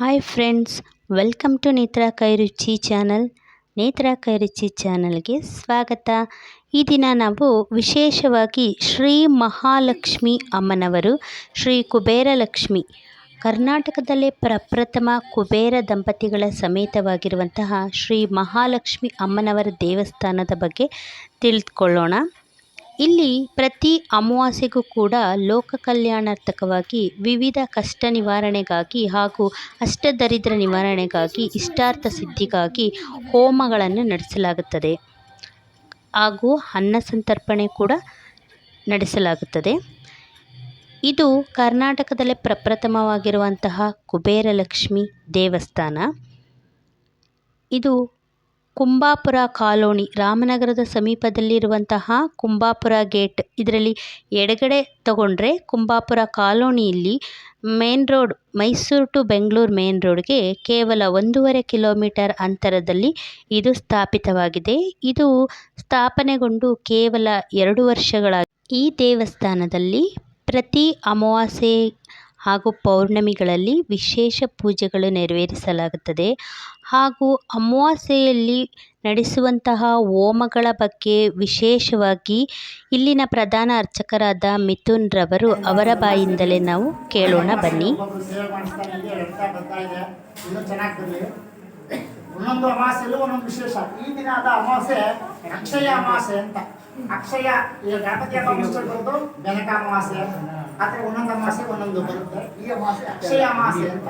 Hi friends welcome to ನೇತ್ರ ಕೈರುಚಿ channel ನೇತ್ರ ಕೈರುಚಿ ಚಾನಲ್ಗೆ ಸ್ವಾಗತ. ಈ ದಿನ ನಾವು ವಿಶೇಷವಾಗಿ ಶ್ರೀ ಮಹಾಲಕ್ಷ್ಮಿ ಅಮ್ಮನವರು, ಶ್ರೀ ಕುಬೇರ ಲಕ್ಷ್ಮಿ ಕರ್ನಾಟಕದಲ್ಲೇ ಪ್ರಪ್ರಥಮ ಕುಬೇರ ದಂಪತಿಗಳ ಸಮೇತವಾಗಿರುವಂತಹ ಶ್ರೀ ಮಹಾಲಕ್ಷ್ಮಿ ಅಮ್ಮನವರ ದೇವಸ್ಥಾನದ ಬಗ್ಗೆ ತಿಳಿದುಕೊಳ್ಳೋಣ. ಇಲ್ಲಿ ಪ್ರತಿ ಅಮಾವಾಸ್ಯೆಗೂ ಕೂಡ ಲೋಕ ಕಲ್ಯಾಣಾರ್ಥಕವಾಗಿ ವಿವಿಧ ಕಷ್ಟ ನಿವಾರಣೆಗಾಗಿ ಹಾಗೂ ಅಷ್ಟದರಿದ್ರ ನಿವಾರಣೆಗಾಗಿ, ಇಷ್ಟಾರ್ಥ ಸಿದ್ಧಿಗಾಗಿ ಹೋಮಗಳನ್ನು ನಡೆಸಲಾಗುತ್ತದೆ. ಹಾಗೂ ಅನ್ನ ಸಂತರ್ಪಣೆ ಕೂಡ ನಡೆಸಲಾಗುತ್ತದೆ. ಇದು ಕರ್ನಾಟಕದಲ್ಲೇ ಪ್ರಪ್ರಥಮವಾಗಿರುವಂತಹ ಕುಬೇರಲಕ್ಷ್ಮಿ ದೇವಸ್ಥಾನ. ಇದು ಕುಂಬಾಪುರ ಕಾಲೋನಿ ರಾಮನಗರದ ಸಮೀಪದಲ್ಲಿರುವಂತಹ ಕುಂಬಾಪುರ ಗೇಟ್. ಇದರಲ್ಲಿ ಎಡಗಡೆ ತಗೊಂಡ್ರೆ ಕುಂಬಾಪುರ ಕಾಲೋನಿಯಲ್ಲಿ main road, Mysuru to Bengaluru main ರೋಡ್ಗೆ ಕೇವಲ ಒಂದೂವರೆ ಕಿಲೋಮೀಟರ್ ಅಂತರದಲ್ಲಿ ಇದು ಸ್ಥಾಪಿತವಾಗಿದೆ. ಇದು ಸ್ಥಾಪನೆಗೊಂಡು ಕೇವಲ ಎರಡು ವರ್ಷಗಳ ಈ ದೇವಸ್ಥಾನದಲ್ಲಿ ಪ್ರತಿ ಅಮಾವಾಸ್ಯೆ ಹಾಗೂ ಪೌರ್ಣಮಿಗಳಲ್ಲಿ ವಿಶೇಷ ಪೂಜೆಗಳು ನೆರವೇರಿಸಲಾಗುತ್ತದೆ. ಹಾಗೂ ಅಮಾವಾಸ್ಯೆಯಲ್ಲಿ ನಡೆಸುವಂತಹ ಹೋಮಗಳ ಬಗ್ಗೆ ವಿಶೇಷವಾಗಿ ಇಲ್ಲಿನ ಪ್ರಧಾನ ಅರ್ಚಕರಾದ ಮಿಥುನ್ ರವರು ಅವರ ಬಾಯಿಂದಲೇ ನಾವು ಕೇಳೋಣ ಬನ್ನಿ. ಒಂದೊಂದು ಅಮಾವಾಸ್ಯೆಯಲ್ಲೂ ಒಂದೊಂದು ವಿಶೇಷ. ಈ ದಿನ ಆದ ಅಮಾವಾಸ್ಯೆ ಅಕ್ಷಯ ಅಮಾವಾಸ್ಯೆ ಅಂತ. ಅಕ್ಷಯ, ಈಗ ಗಣಪತಿ ಹಬ್ಬ ಮುಗಿಸ್ಕೊಂಡು ಬೆನಕ ಅಮಾವಾಸ್ಯೆ. ಆದ್ರೆ ಒಂದೊಂದು ಅಮಾವಾಸ್ಯೆ ಒಂದೊಂದು ಬರುತ್ತೆ. ಈ ಅಮಾವಾಸ್ಯೆ ಅಕ್ಷಯ ಅಮಾವಾಸ್ಯೆ ಅಂತ.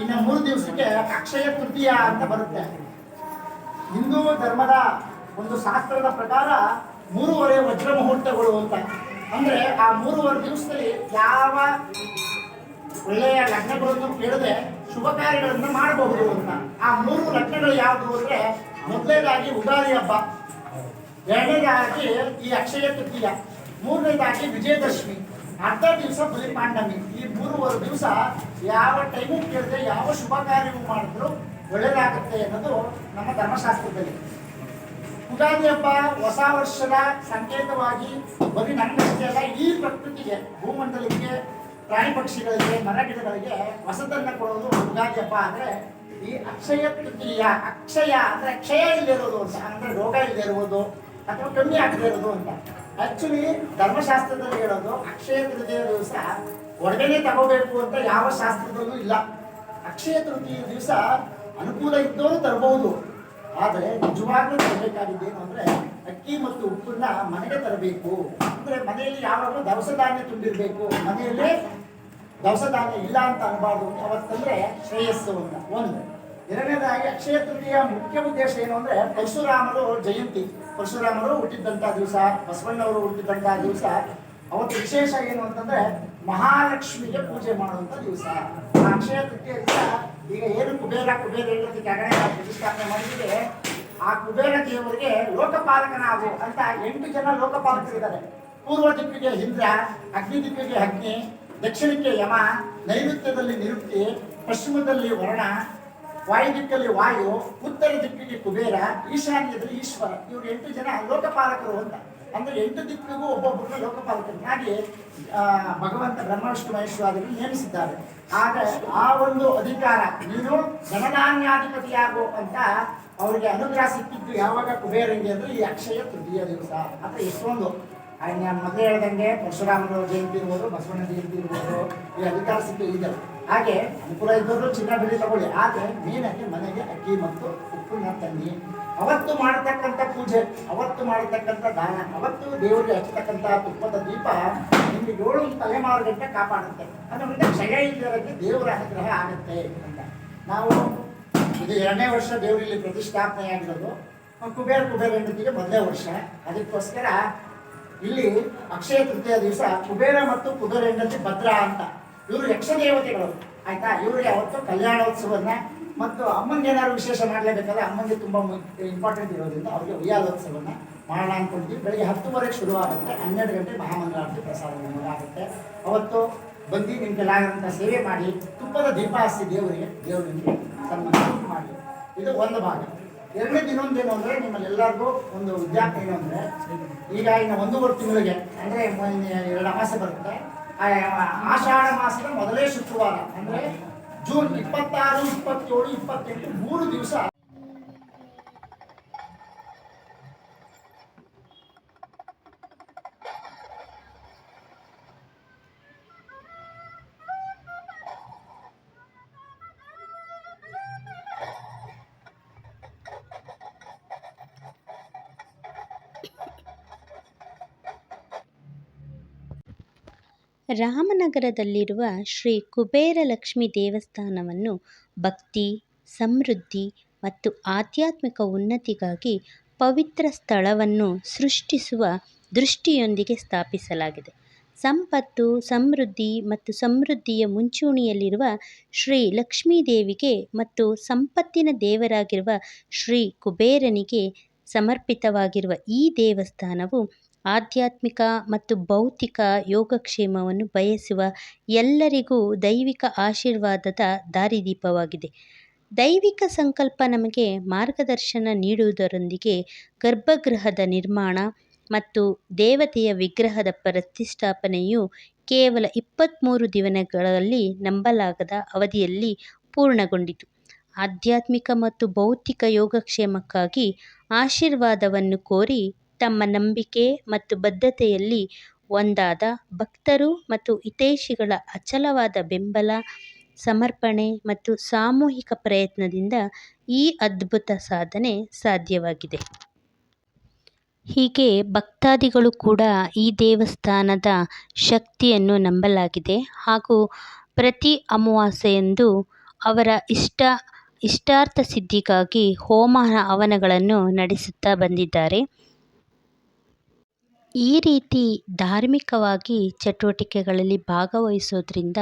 ಇನ್ನು ಮೂರು ದಿವಸಕ್ಕೆ ಅಕ್ಷಯ ತೃತೀಯ ಅಂತ ಬರುತ್ತೆ. ಹಿಂದೂ ಧರ್ಮದ ಒಂದು ಶಾಸ್ತ್ರದ ಪ್ರಕಾರ ಮೂರುವರೆ ವಜ್ರ ಮುಹೂರ್ತಗಳು ಅಂತ. ಅಂದ್ರೆ ಆ ಮೂರುವರೆ ದಿವಸದಲ್ಲಿ ಯಾವ ಒಳ್ಳೆಯ ಲಗ್ನಗಳನ್ನು ಕೇಳದೆ ಶುಭ ಕಾರ್ಯಗಳನ್ನು ಮಾಡಬಹುದು ಅಂತ. ಆ ಮೂರು ಲಗ್ನಗಳು ಯಾವುದು ಅಂದ್ರೆ ಮೊದಲನೇದಾಗಿ ಉಗಾದಿ ಹಬ್ಬ. ಎರಡನೇದಾಗಿ ಈ ಅಕ್ಷಯ ತೃತೀಯ. ಮೂರನೇದಾಗಿ ವಿಜಯದಶಮಿ. ಅರ್ಧ ದಿವಸ ಬಲಿಪಾಂಡಮಿ ಈ ಮೂರುವರೆ ದಿವಸ ಯಾವ ಟೈಮಿಗೆ ಕೇಳಿದ್ರೆ ಯಾವ ಶುಭ ಕಾರ್ಯವು ಮಾಡಿದ್ರು ಒಳ್ಳೆಯದಾಗುತ್ತೆ ಅನ್ನೋದು ನಮ್ಮ ಧರ್ಮಶಾಸ್ತ್ರದಲ್ಲಿ. ಉಗಾದಿ ಹಬ್ಬ ಹೊಸ ವರ್ಷದ ಸಂಕೇತವಾಗಿ ಬರೀ ನನ್ನಷ್ಟೇ ಅಲ್ಲ, ಈ ಪ್ರಕೃತಿಗೆ, ಭೂಮಂಡಲಕ್ಕೆ, ಪ್ರಾಣಿ ಪಕ್ಷಿಗಳಿಗೆ, ಮರ ಗಿಡಗಳಿಗೆ ಹೊಸದನ್ನ ಕೊಡೋದು ಉಗಾದಿ ಹಬ್ಬ ಅಂದ್ರೆ ಈ ಅಕ್ಷಯ ತೃತೀಯ. ಅಕ್ಷಯ ಅಂದ್ರೆ ಕ್ಷಯ ಇಲ್ಲಿರೋದು ಅಂತ, ಅಂದ್ರೆ ರೋಗ ಇಲ್ಲದೆ ಇರುವುದು ಅಥವಾ ಕಮ್ಮಿ ಆಗದೆ ಇರೋದು ಅಂತ. ಆಕ್ಚುಲಿ ಧರ್ಮಶಾಸ್ತ್ರದಲ್ಲಿ ಹೇಳೋದು, ಅಕ್ಷಯ ತೃತೀಯ ದಿವಸ ಹೊರಗಡೆ ತಗೋಬೇಕು ಅಂತ ಯಾವ ಶಾಸ್ತ್ರದಲ್ಲೂ ಇಲ್ಲ. ಅಕ್ಷಯ ತೃತೀಯ ದಿವಸ ಅನುಕೂಲ ಇದ್ದವರು ತರಬಹುದು ಆದರೆ ನಿಜವಾಗ್ಲೂ ತರಬೇಕಾಗಿದ್ದೇನು ಅಂದ್ರೆ ಅಕ್ಕಿ ಮತ್ತು ಉಪ್ಪನ್ನ ಮನೆಗೆ ತರಬೇಕು. ಅಂದ್ರೆ ಮನೆಯಲ್ಲಿ ಯಾವಾಗಲೂ ದವಸ ಧಾನ್ಯ ತುಂಬಿರ್ಬೇಕು. ಮನೆಯಲ್ಲಿ ದವಸ ಧಾನ್ಯ ಇಲ್ಲ ಅಂತ ಅನ್ಬಾರ್ದು. ಅವತ್ತಂದ್ರೆ ಶ್ರೇಯಸ್ಸು ಅಂತ. ಒಂದು. ಎರಡನೇದಾಗಿ ಅಕ್ಷಯ ತೃತೀಯ ಮುಖ್ಯ ಉದ್ದೇಶ ಏನು ಅಂದ್ರೆ ಪರಶುರಾಮರು ಜಯಂತಿ. ಪರಶುರಾಮರು ಹುಟ್ಟಿದ್ದಂತಹ ದಿವಸ, ಬಸವಣ್ಣವರು ಹುಟ್ಟಿದ್ದಂತಹ ದಿವಸ, ಅವತ್ತು ವಿಶೇಷ ಏನು ಅಂತಂದ್ರೆ ಮಹಾಲಕ್ಷ್ಮಿಗೆ ಪೂಜೆ ಮಾಡುವಂತ ದಿವಸ. ಅಕ್ಷಯ ತೃತೀಯ ಈಗ ಏನು ಕುಬೇರ ಕುಬೇರ ನಾವು ಪ್ರತಿಷ್ಠಾಪನೆ ಮಾಡಿದ್ರೆ ಆ ಕುಬೇರ ದೇವರಿಗೆ ಲೋಕಪಾಲಕನಾಗು ಅಂತ ಎಂಟು ಜನ ಲೋಕಪಾಲಕರಿದ್ದಾರೆ. ಪೂರ್ವ ದಿಕ್ಕಿಗೆ ಇಂದ್ರ, ಅಗ್ನಿ ದಿಕ್ಕಿಗೆ ಅಗ್ನಿ, ದಕ್ಷಿಣಕ್ಕೆ ಯಮ, ನೈಋತ್ಯದಲ್ಲಿ ನಿರುಕ್ತಿ, ಪಶ್ಚಿಮದಲ್ಲಿ ವರ್ಣ ವಾಯು ದಿಕ್ಕಲ್ಲಿ ವಾಯು ಉತ್ತರ ದಿಕ್ಕಿಗೆ ಕುಬೇರ ಈಶಾನ್ಯದಲ್ಲಿ ಈಶ್ವರ. ಇವರು ಎಂಟು ಜನ ಲೋಕಪಾಲಕರು ಅಂತ. ಅಂದ್ರೆ ಎಂಟು ದಿಕ್ಕಿಗೂ ಒಬ್ಬೊಬ್ಬರು ಆ, ಭಗವಂತ ಬ್ರಹ್ಮವಿಷ್ಣು ವಿಷ್ಣು ಮಹೇಶ್ವರರು ನೇಮಿಸಿದ್ದಾರೆ. ಆಗ ಆ ಒಂದು ಅಧಿಕಾರ ನೀನು ಧನಧಾನ್ಯಾಧಿಪತಿಯಾಗು ಅಂತ ಅವರಿಗೆ ಅನುಗ್ರಹ ಸಿಕ್ಕಿದ್ದು ಯಾವಾಗ ಕುಬೇರಂಗೆ ಅಂದ್ರೆ ಈ ಅಕ್ಷಯ ತೃತೀಯ ದಿವಸ. ಅಥವಾ ಎಷ್ಟೊಂದು ಆಯ್ತು ನಾನು ಮೊದಲೇ ಹೇಳ್ದಂಗೆ ಪರಶುರಾಮರ ಜಯಂತಿ ಇರ್ಬೋದು, ಬಸವಣ್ಣ ಜಯಂತಿ ಇರ್ಬೋದು, ಈ ಅಧಿಕಾರ ಸಿಕ್ಕಿ ಇದೆ ಹಾಗೆ ಅನುಕೂಲ ಇದ್ದವರು ಚಿನ್ನ ಬೆಳ್ಳಿ ತಗೊಳ್ಳಿ. ಆದರೆ ಮೇನಾಗಿ ಮನೆಗೆ ಅಕ್ಕಿ ಮತ್ತು ಉಪ್ಪನ್ನ ತನ್ನಿ ಅವತ್ತು ಮಾಡತಕ್ಕಂಥ ಪೂಜೆ, ಅವತ್ತು ಮಾಡತಕ್ಕಂಥ ದಾನ, ಅವತ್ತು ದೇವರಿಗೆ ಹಚ್ಚತಕ್ಕಂಥ ತುಪ್ಪದ ದೀಪ ನಿಮಗೆ ಏಳು ತಲೆಮಾರುಗಟ್ಟೆ ಕಾಪಾಡುತ್ತೆ. ಅದರಿಂದ ಕ್ಷಯ ಇಲ್ಲದಕ್ಕೆ ದೇವರ ಅನುಗ್ರಹ ಆಗುತ್ತೆ ಅಂತ. ನಾವು ಇದು ಎರಡನೇ ವರ್ಷ ದೇವರಲ್ಲಿ ಪ್ರತಿಷ್ಠಾಪನೆಯಾಗಿರೋದು. ಕುಬೇರ ಕುಬೇರ ಹೆಂಡತಿಗೆ ಮೊದಲೇ ವರ್ಷ. ಅದಕ್ಕೋಸ್ಕರ ಇಲ್ಲಿ ಅಕ್ಷಯ ತೃತೀಯ ದಿವಸ ಕುಬೇರ ಮತ್ತು ಕುಬೇರ ಹೆಂಡತಿ ಭದ್ರ ಅಂತ. ಇವರು ಯಕ್ಷದೇವತೆಗಳು ಆಯ್ತಾ? ಇವರಿಗೆ ಅವತ್ತು ಕಲ್ಯಾಣೋತ್ಸವನ್ನ ಮತ್ತು ಅಮ್ಮನಿಗೆ ಏನಾದ್ರು ವಿಶೇಷ ಮಾಡಲೇಬೇಕಾದ್ರೆ ಅಮ್ಮನಿಗೆ ತುಂಬ ಇಂಪಾರ್ಟೆಂಟ್ ಇರೋದ್ರಿಂದ ಅವರಿಗೆ ಉಯ್ಯಾಲೋತ್ಸವನ್ನ ಮಾಡೋಣ ಅನ್ಕೊಂಡಿದ್ವಿ ಬೆಳಿಗ್ಗೆ ಹತ್ತುವರೆಗೆ ಶುರು ಆಗುತ್ತೆ ಹನ್ನೆರಡು ಗಂಟೆ ಮಹಾಮಂಗಳಾರತಿ ಪ್ರಸಾದ ಆಗುತ್ತೆ. ಅವತ್ತು ಬಂದು ನಿಮ್ಗೆಲ್ಲಾಗಂತ ಸೇವೆ ಮಾಡಿ ತುಪ್ಪದ ದೀಪ ಹಚ್ಚಿ ದೇವರಿಗೆ ದೇವರಿಗೆ ಸನ್ಮಾನ ಮಾಡಿ. ಇದು ಒಂದು ಭಾಗ. ಎರಡನೇದು ಇನ್ನೊಂದೇನು ಅಂದರೆ ನಿಮ್ಮಲ್ಲೆಲ್ಲರಿಗೂ ಒಂದು ವಿದ್ಯಾರ್ಥಿ ಏನು ಅಂದರೆ, ಈಗ ಇನ್ನು ಒಂದೂವರೆ ತಿಂಗಳಿಗೆ, ಅಂದರೆ ಎರಡು ಮಾಸ ಬರುತ್ತೆ. ಆಷಾಢ ಮಾಸದ ಮೊದಲೇ ಶುಕ್ರವಾರ, ಅಂದರೆ ಜೂನ್ ಇಪ್ಪತ್ತಾರು, ಇಪ್ಪತ್ತೇಳು, ಇಪ್ಪತ್ತೆಂಟು, ಮೂರು ದಿವಸ. ರಾಮನಗರದಲ್ಲಿರುವ ಶ್ರೀ ಕುಬೇರ ಲಕ್ಷ್ಮಿ ದೇವಸ್ಥಾನವನ್ನು ಭಕ್ತಿ, ಸಮೃದ್ಧಿ ಮತ್ತು ಆಧ್ಯಾತ್ಮಿಕ ಉನ್ನತಿಗಾಗಿ ಪವಿತ್ರ ಸ್ಥಳವನ್ನು ಸೃಷ್ಟಿಸುವ ದೃಷ್ಟಿಯೊಂದಿಗೆ ಸ್ಥಾಪಿಸಲಾಗಿದೆ. ಸಂಪತ್ತು, ಸಮೃದ್ಧಿ ಮತ್ತು ಸಮೃದ್ಧಿಯ ಮುಂಚೂಣಿಯಲ್ಲಿರುವ ಶ್ರೀ ಲಕ್ಷ್ಮೀದೇವಿಗೆ ಮತ್ತು ಸಂಪತ್ತಿನ ದೇವರಾಗಿರುವ ಶ್ರೀ ಕುಬೇರನಿಗೆ ಸಮರ್ಪಿತವಾಗಿರುವ ಈ ದೇವಸ್ಥಾನವು ಆಧ್ಯಾತ್ಮಿಕ ಮತ್ತು ಭೌತಿಕ ಯೋಗಕ್ಷೇಮವನ್ನು ಬಯಸುವ ಎಲ್ಲರಿಗೂ ದೈವಿಕ ಆಶೀರ್ವಾದದ ದಾರಿದೀಪವಾಗಿದೆ. ದೈವಿಕ ಸಂಕಲ್ಪ ನಮಗೆ ಮಾರ್ಗದರ್ಶನ ನೀಡುವುದರೊಂದಿಗೆ ಗರ್ಭಗೃಹದ ನಿರ್ಮಾಣ ಮತ್ತು ದೇವತೆಯ ವಿಗ್ರಹದ ಪ್ರತಿಷ್ಠಾಪನೆಯು ಕೇವಲ ಇಪ್ಪತ್ತ್ಮೂರು ದಿನಗಳಲ್ಲಿ ನಂಬಲಾಗದ ಅವಧಿಯಲ್ಲಿ ಪೂರ್ಣಗೊಂಡಿತು. ಆಧ್ಯಾತ್ಮಿಕ ಮತ್ತು ಭೌತಿಕ ಯೋಗಕ್ಷೇಮಕ್ಕಾಗಿ ಆಶೀರ್ವಾದವನ್ನು ಕೋರಿ ತಮ್ಮ ನಂಬಿಕೆ ಮತ್ತು ಬದ್ಧತೆಯಲ್ಲಿ ಒಂದಾದ ಭಕ್ತರು ಮತ್ತು ಹಿತೈಷಿಗಳ ಅಚಲವಾದ ಬೆಂಬಲ, ಸಮರ್ಪಣೆ ಮತ್ತು ಸಾಮೂಹಿಕ ಪ್ರಯತ್ನದಿಂದ ಈ ಅದ್ಭುತ ಸಾಧನೆ ಸಾಧ್ಯವಾಗಿದೆ. ಹೀಗೆ ಭಕ್ತಾದಿಗಳು ಕೂಡ ಈ ದೇವಸ್ಥಾನದ ಶಕ್ತಿಯನ್ನು ನಂಬಲಾಗಿದೆ ಹಾಗೂ ಪ್ರತಿ ಅಮಾವಾಸ್ಯೆಯಂದು ಅವರ ಇಷ್ಟ, ಇಷ್ಟಾರ್ಥ ಸಿದ್ಧಿಗಾಗಿ ಹೋಮ ಹವನಗಳನ್ನು ನಡೆಸುತ್ತಾ ಬಂದಿದ್ದಾರೆ. ಈ ರೀತಿ ಧಾರ್ಮಿಕವಾಗಿ ಚಟುವಟಿಕೆಗಳಲ್ಲಿ ಭಾಗವಹಿಸೋದ್ರಿಂದ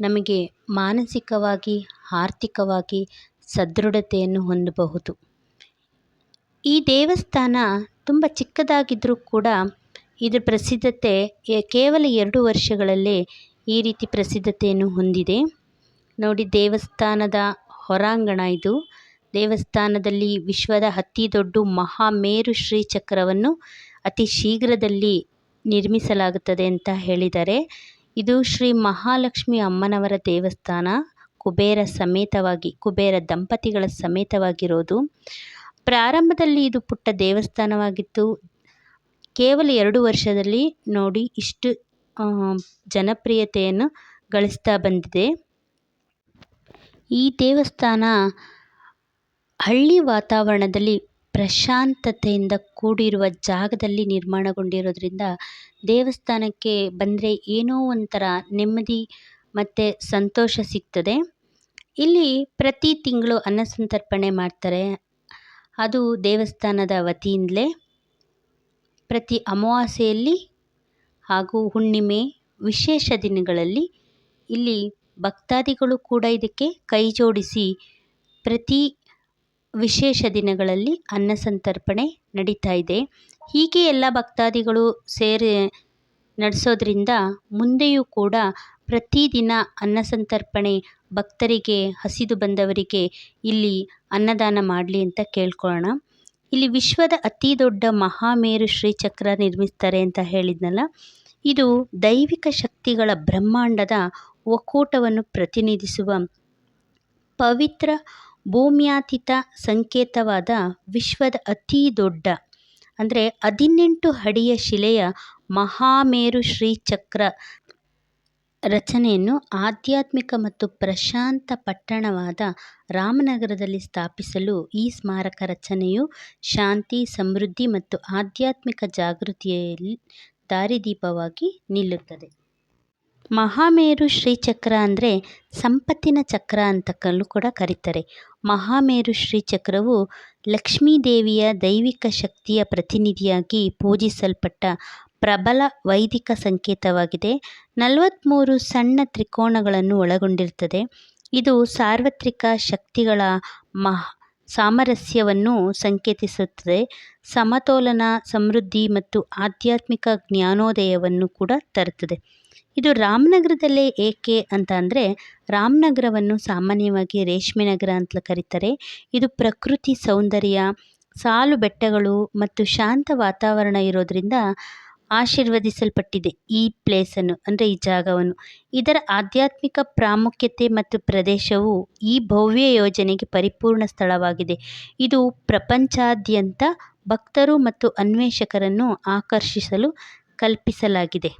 ನಮಗೆ ಮಾನಸಿಕವಾಗಿ, ಆರ್ಥಿಕವಾಗಿ ಸದೃಢತೆಯನ್ನು ಹೊಂದಬಹುದು. ಈ ದೇವಸ್ಥಾನ ತುಂಬ ಚಿಕ್ಕದಾಗಿದ್ದರೂ ಕೂಡ ಇದರ ಪ್ರಸಿದ್ಧತೆ ಕೇವಲ ಎರಡು ವರ್ಷಗಳಲ್ಲೇ ಈ ರೀತಿ ಪ್ರಸಿದ್ಧತೆಯನ್ನು ಹೊಂದಿದೆ. ನೋಡಿ, ದೇವಸ್ಥಾನದ ಹೊರಾಂಗಣ ಇದು. ದೇವಸ್ಥಾನದಲ್ಲಿ ವಿಶ್ವದ ಅತಿ ದೊಡ್ಡ ಮಹಾಮೇರು ಶ್ರೀಚಕ್ರವನ್ನು ಅತಿ ಶೀಘ್ರದಲ್ಲಿ ನಿರ್ಮಿಸಲಾಗುತ್ತದೆ ಅಂತ ಹೇಳಿದ್ದಾರೆ ಇದು ಶ್ರೀ ಮಹಾಲಕ್ಷ್ಮಿ ಅಮ್ಮನವರ ದೇವಸ್ಥಾನ. ಕುಬೇರ ಸಮೇತವಾಗಿ, ಕುಬೇರ ದಂಪತಿಗಳ ಸಮೇತವಾಗಿರೋದು. ಪ್ರಾರಂಭದಲ್ಲಿ ಇದು ಪುಟ್ಟ ದೇವಸ್ಥಾನವಾಗಿತ್ತು. ಕೇವಲ ಎರಡು ವರ್ಷದಲ್ಲಿ ನೋಡಿ ಇಷ್ಟು ಜನಪ್ರಿಯತೆಯನ್ನು ಗಳಿಸ್ತಾ ಬಂದಿದೆ. ಈ ದೇವಸ್ಥಾನ ಹಳ್ಳಿ ವಾತಾವರಣದಲ್ಲಿ ಪ್ರಶಾಂತತೆಯಿಂದ ಕೂಡಿರುವ ಜಾಗದಲ್ಲಿ ನಿರ್ಮಾಣಗೊಂಡಿರೋದ್ರಿಂದ ದೇವಸ್ಥಾನಕ್ಕೆ ಬಂದರೆ ಏನೋ ಒಂಥರ ನೆಮ್ಮದಿ ಮತ್ತು ಸಂತೋಷ ಸಿಗ್ತದೆ. ಇಲ್ಲಿ ಪ್ರತಿ ತಿಂಗಳು ಅನ್ನಸಂತರ್ಪಣೆ ಮಾಡ್ತಾರೆ. ಅದು ದೇವಸ್ಥಾನದ ವತಿಯಿಂದಲೇ. ಪ್ರತಿ ಅಮಾವಾಸ್ಯೆಯಲ್ಲಿ ಹಾಗೂ ಹುಣ್ಣಿಮೆ ವಿಶೇಷ ದಿನಗಳಲ್ಲಿ ಇಲ್ಲಿ ಭಕ್ತಾದಿಗಳು ಕೂಡ ಇದಕ್ಕೆ ಕೈ ಜೋಡಿಸಿ ಪ್ರತಿ ವಿಶೇಷ ದಿನಗಳಲ್ಲಿ ಅನ್ನಸಂತರ್ಪಣೆ ನಡೀತಾ ಇದೆ. ಹೀಗೆ ಎಲ್ಲ ಭಕ್ತಾದಿಗಳು ಸೇರಿ ನಡೆಸೋದ್ರಿಂದ ಮುಂದೆಯೂ ಕೂಡ ಪ್ರತಿದಿನ ಅನ್ನಸಂತರ್ಪಣೆ ಭಕ್ತರಿಗೆ, ಹಸಿದು ಬಂದವರಿಗೆ ಇಲ್ಲಿ ಅನ್ನದಾನ ಮಾಡಲಿ ಅಂತ ಕೇಳ್ಕೊಳ್ಳೋಣ. ಇಲ್ಲಿ ವಿಶ್ವದ ಅತಿ ದೊಡ್ಡ ಮಹಾಮೇರು ಶ್ರೀಚಕ್ರ ನಿರ್ಮಿಸ್ತಾರೆ ಅಂತ ಹೇಳಿದ್ನಲ್ಲ, ಇದು ದೈವಿಕ ಶಕ್ತಿಗಳ ಬ್ರಹ್ಮಾಂಡದ ಒಕ್ಕೂಟವನ್ನು ಪ್ರತಿನಿಧಿಸುವ ಪವಿತ್ರ ಭೂಮ್ಯಾತೀತ ಸಂಕೇತವಾದ ವಿಶ್ವದ ಅತಿ ದೊಡ್ಡ, ಅಂದರೆ ಹದಿನೆಂಟು ಅಡಿಯ ಶಿಲೆಯ ಮಹಾಮೇರು ಶ್ರೀಚಕ್ರ ರಚನೆಯನ್ನು ಆಧ್ಯಾತ್ಮಿಕ ಮತ್ತು ಪ್ರಶಾಂತ ಪಟ್ಟಣವಾದ ರಾಮನಗರದಲ್ಲಿ ಸ್ಥಾಪಿಸಲು ಈ ಸ್ಮಾರಕ ರಚನೆಯು ಶಾಂತಿ, ಸಮೃದ್ಧಿ ಮತ್ತು ಆಧ್ಯಾತ್ಮಿಕ ಜಾಗೃತಿಯಲ್ಲಿ ದಾರಿದೀಪವಾಗಿ ನಿಲ್ಲುತ್ತದೆ. ಮಹಾಮೇರು ಶ್ರೀಚಕ್ರ ಅಂದರೆ ಸಂಪತ್ತಿನ ಚಕ್ರ ಅಂತ ಕಲ್ಲು ಕೂಡ ಕರೀತಾರೆ. ಮಹಾಮೇರು ಶ್ರೀಚಕ್ರವು ಲಕ್ಷ್ಮೀದೇವಿಯ ದೈವಿಕ ಶಕ್ತಿಯ ಪ್ರತಿನಿಧಿಯಾಗಿ ಪೂಜಿಸಲ್ಪಟ್ಟ ಪ್ರಬಲ ವೈದಿಕ ಸಂಕೇತವಾಗಿದೆ. ನಲವತ್ತ್ಮೂರು ಸಣ್ಣ ತ್ರಿಕೋನಗಳನ್ನು ಒಳಗೊಂಡಿರುತ್ತದೆ. ಇದು ಸಾರ್ವತ್ರಿಕ ಶಕ್ತಿಗಳ ಮಹ ಸಾಮರಸ್ಯವನ್ನು ಸಂಕೇತಿಸುತ್ತದೆ. ಸಮತೋಲನ, ಸಮೃದ್ಧಿ ಮತ್ತು ಆಧ್ಯಾತ್ಮಿಕ ಜ್ಞಾನೋದಯವನ್ನು ಕೂಡ ತರುತ್ತದೆ. ಇದು ರಾಮನಗರದಲ್ಲೇ ಏಕೆ ಅಂತ ಅಂದರೆ ರಾಮನಗರವನ್ನು ಸಾಮಾನ್ಯವಾಗಿ ರೇಷ್ಮೆ ನಗರ ಅಂತ ಕರೀತಾರೆ. ಇದು ಪ್ರಕೃತಿ ಸೌಂದರ್ಯ, ಸಾಲು ಬೆಟ್ಟಗಳು ಮತ್ತು ಶಾಂತ ವಾತಾವರಣ ಇರೋದರಿಂದ ಆಶೀರ್ವದಿಸಲ್ಪಟ್ಟಿದೆ ಈ ಪ್ಲೇಸನ್ನು ಅಂದರೆ ಈ ಜಾಗವನ್ನು. ಇದರ ಆಧ್ಯಾತ್ಮಿಕ ಪ್ರಾಮುಖ್ಯತೆ ಮತ್ತು ಪ್ರದೇಶವು ಈ ಭವ್ಯ ಯೋಜನೆಗೆ ಪರಿಪೂರ್ಣ ಸ್ಥಳವಾಗಿದೆ. ಇದು ಪ್ರಪಂಚಾದ್ಯಂತ ಭಕ್ತರು ಮತ್ತು ಅನ್ವೇಷಕರನ್ನು ಆಕರ್ಷಿಸಲು ಕಲ್ಪಿಸಲಾಗಿದೆ.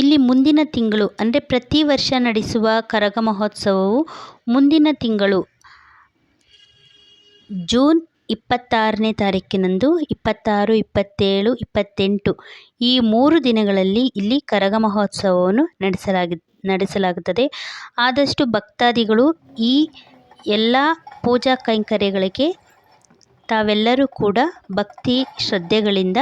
ಇಲ್ಲಿ ಮುಂದಿನ ತಿಂಗಳು, ಅಂದರೆ ಪ್ರತಿ ವರ್ಷ ನಡೆಸುವ ಕರಗ ಮಹೋತ್ಸವವು ಮುಂದಿನ ತಿಂಗಳು, ಜೂನ್ ಇಪ್ಪತ್ತಾರನೇ ತಾರೀಕಿನಂದು ಇಪ್ಪತ್ತಾರು, ಇಪ್ಪತ್ತೇಳು, ಇಪ್ಪತ್ತೆಂಟು. ಈ ಮೂರು ದಿನಗಳಲ್ಲಿ ಇಲ್ಲಿ ಕರಗ ಮಹೋತ್ಸವವನ್ನು ನಡೆಸಲಾಗಿ, ನಡೆಸಲಾಗುತ್ತದೆ. ಆದಷ್ಟು ಭಕ್ತಾದಿಗಳು ಈ ಎಲ್ಲ ಪೂಜಾ ಕೈಂಕರ್ಯಗಳಿಗೆ ತಾವೆಲ್ಲರೂ ಕೂಡ ಭಕ್ತಿ ಶ್ರದ್ಧೆಗಳಿಂದ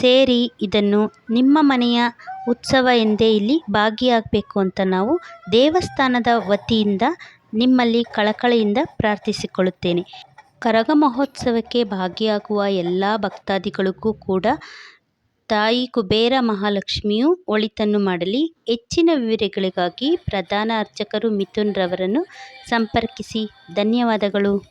ಸೇರಿ ಇದನ್ನು ನಿಮ್ಮ ಮನೆಯ ಉತ್ಸವ ಎಂದೇ ಇಲ್ಲಿ ಭಾಗಿಯಾಗಬೇಕು ಅಂತ ನಾವು ದೇವಸ್ಥಾನದ ವತಿಯಿಂದ ನಿಮ್ಮಲ್ಲಿ ಕಳಕಳಿಯಿಂದ ಪ್ರಾರ್ಥಿಸಿಕೊಳ್ಳುತ್ತೇನೆ. ಕರಗ ಮಹೋತ್ಸವಕ್ಕೆ ಭಾಗಿಯಾಗುವ ಎಲ್ಲ ಭಕ್ತಾದಿಗಳಿಗೂ ಕೂಡ ತಾಯಿ ಕುಬೇರ ಮಹಾಲಕ್ಷ್ಮಿಯು ಒಳಿತನ್ನು ಮಾಡಲಿ. ಹೆಚ್ಚಿನ ವಿವರಗಳಿಗಾಗಿ ಪ್ರಧಾನ ಅರ್ಚಕರು ಮಿಥುನ್ ರವರನ್ನು ಸಂಪರ್ಕಿಸಿ. ಧನ್ಯವಾದಗಳು.